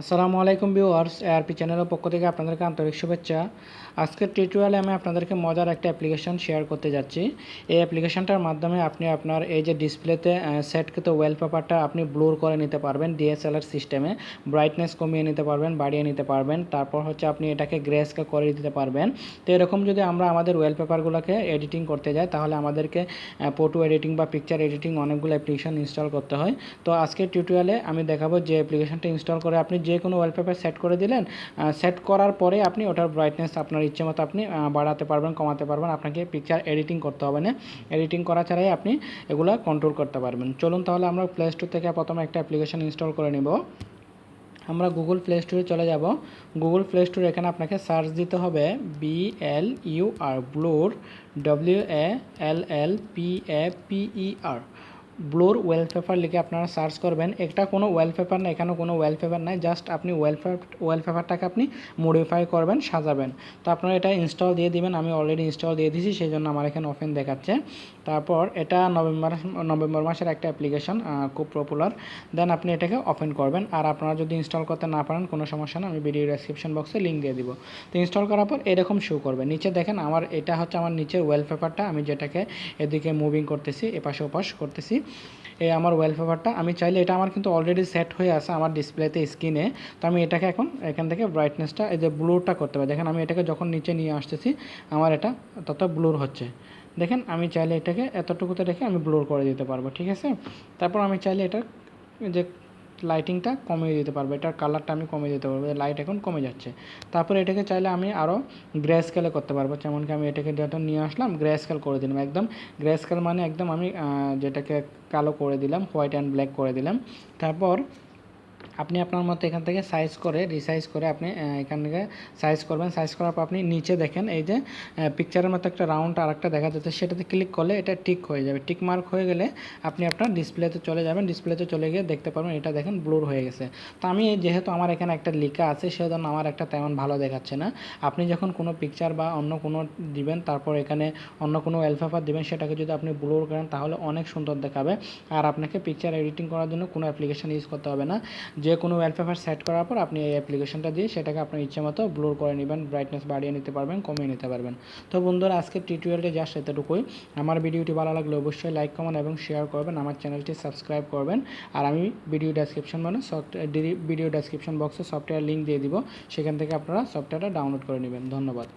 আসসালামু আলাইকুম viewers ARP চ্যানেলের পক্ষ থেকে আপনাদেরকে আন্তরিক শুভেচ্ছা। আজকের টিউটোরিয়ালে আমি আপনাদেরকে মজার একটা অ্যাপ্লিকেশন শেয়ার করতে যাচ্ছি। এই অ্যাপ্লিকেশনটার মাধ্যমে আপনি আপনার এই যে ডিসপ্লেতে সেটকৃত ওয়ালপেপারটা আপনি ব্লোর করে নিতে পারবেন ডিএসএলআর সিস্টেমে ব্রাইটনেস কমিয়ে নিতে পারবেন, বাড়িয়ে নিতে পারবেন। তারপর হচ্ছে আপনি এটাকে গ্রেসকে করে দিতে পারবেন। তো এরকম যদি আমরা আমাদের ওয়ালপেপারগুলোকে এডিটিং করতে যাই, তাহলে আমাদেরকে ফটো এডিটিং বা পিকচার এডিটিং অনেকগুলো অ্যাপ্লিকেশন ইনস্টল করতে হয়। তো আজকের টিউটোরিয়ালে আমি দেখাবো যে অ্যাপ্লিকেশনটা ইনস্টল করে আপনি যে কোনো ওয়ালপেপার সেট করে দিলেন সেট করার পরে আপনি ওটার ব্রাইটনেস আপনার ইচ্ছে মতো আপনি বাড়াতে পারবেন, কমাতে পারবেন, আপনাকে পিকচার এডিটিং করতে হবে না। এডিটিং করা ছাড়াই আপনি এগুলো কন্ট্রোল করতে পারবেন। চলুন তাহলে আমরা প্লে স্টোর থেকে প্রথমে একটা অ্যাপ্লিকেশন ইনস্টল করে নেব। আমরা গুগল প্লে স্টোরে চলে যাব। গুগল প্লে স্টোরে এখানে আপনাকে সার্চ দিতে হবে B L U R blur W A L L P A P E R blur wallpaper লিখে আপনারা সার্চ করবেন। এটা কোনো ওয়েলপেপার না, এখানে কোনো ওয়েলপেপার নাই, জাস্ট আপনি ওয়েলপেপার ওয়েলপেপারটাকে আপনি মডিফাই করবেন, সাজাবেন। তো আপনারা এটা ইনস্টল দিয়ে দিবেন, আমি অলরেডি ইনস্টল দিয়ে দিয়েছি, সেই জন্য আমার এখানে ওপেন দেখাচ্ছে। তারপর এটা নভেম্বর নভেম্বর মাসের একটা অ্যাপ্লিকেশন খুব পপুলার দেন আপনি এটাকে ওপেন করবেন। আর আপনারা যদি ইনস্টল করতে না পারেন, কোনো সমস্যা না আমি ভিডিও ডেসক্রিপশন বক্সে লিঙ্ক দিয়ে দিব। তো ইনস্টল করার পর এরকম শো করবে। নিচে দেখেন আমার, এটা হচ্ছে আমার নিচের ওয়েলপেপারটা আমি যেটাকে এদিকে মুভিং করতেছি, এপাশে ওপাশ করতেছি এই আমার ওয়ালপেপারটা আমি চাইলে এটা আমার কিন্তু অলরেডি সেট হয়ে আছে আমার ডিসপ্লেতে স্ক্রিনে তো আমি এটাকে এখন, এখান থেকে ব্রাইটনেসটা এই যে ব্লুরটা করতে পারি দেখেন আমি এটাকে যখন নিচে নিয়ে আসতেছি, আমার এটা তত ব্লুর হচ্ছে। দেখেন, আমি চাইলে এটাকে এতটুকুতে রেখে আমি ব্লোর করে দিতে পারব, ঠিক আছে? তারপর আমি চাইলে এটা যে লাইটিংটা কমিয়ে দিতে পারব, এটার কালারটা আমি কমিয়ে দিতে পারব লাইট এখন কমে যাচ্ছে। তারপরে এটাকে চাইলে আমি আরও গ্রে স্কেলে করতে পারব, যেমন কি আমি এটাকে যত নিয়ে আসলাম গ্রে স্কেল করে দিলাম, একদম গ্রে স্কেল মানে একদম আমি যেটাকে কালো করে দিলাম হোয়াইট অ্যান্ড ব্ল্যাক করে দিলাম। তারপর আপনি আপনার মতো এখান থেকে সাইজ করে রিসাইজ করে আপনি এখান থেকে সাইজ করবেন। সাইজ করার পর আপনি নিচে দেখেন, এই যে পিকচারের মতো একটা রাউন্ড আর একটা দেখা যাচ্ছে, সেটাতে ক্লিক করলে এটা টিক হয়ে যাবে। টিক মার্ক হয়ে গেলে আপনি আপনার ডিসপ্লেতে চলে যাবেন। ডিসপ্লেতে চলে গিয়ে দেখতে পারবেন, এটা দেখেন ব্লুর হয়ে গেছে। তো আমি যেহেতু আমার এখানে একটা লেখা আছে, সেজন্য আমার একটা তেমন ভালো দেখাচ্ছে না। আপনি যখন কোনো পিকচার বা অন্য কোনো দিবেন, তারপর এখানে অন্য কোনো অ্যালফাফার দিবেন, সেটাকে যদি আপনি ব্লুর করেন, তাহলে অনেক সুন্দর দেখাবে। আর আপনাকে পিকচার এডিটিং করার জন্য কোনো অ্যাপ্লিকেশন ইউজ করতে হবে না। যে কোনো ওয়ালপেপার সেট করার পর আপনি এই অ্যাপ্লিকেশনটা দিয়ে সেটাকে আপনার ইচ্ছে মতো ব্লোর করে নেবেন ব্রাইটনেস বাড়িয়ে নিতে পারবেন, কমিয়ে নিতে পারবেন। তো বন্ধুরা, আজকের টিউটোরিয়ালটি জাস্ট এতটুকুই। আমার ভিডিওটি ভালো লাগলে অবশ্যই লাইক কমেন্ট এবং শেয়ার করবেন, আমার চ্যানেলটি সাবস্ক্রাইব করবেন। আর আমি ভিডিও ডেসক্রিপশন মানে সফটওয়্যার ভিডিও ডেসক্রিপশন বক্সে সফটওয়্যার লিঙ্ক দিয়ে দিব, সেখান থেকে আপনারা সফটওয়্যারটা ডাউনলোড করে নেবেন। ধন্যবাদ।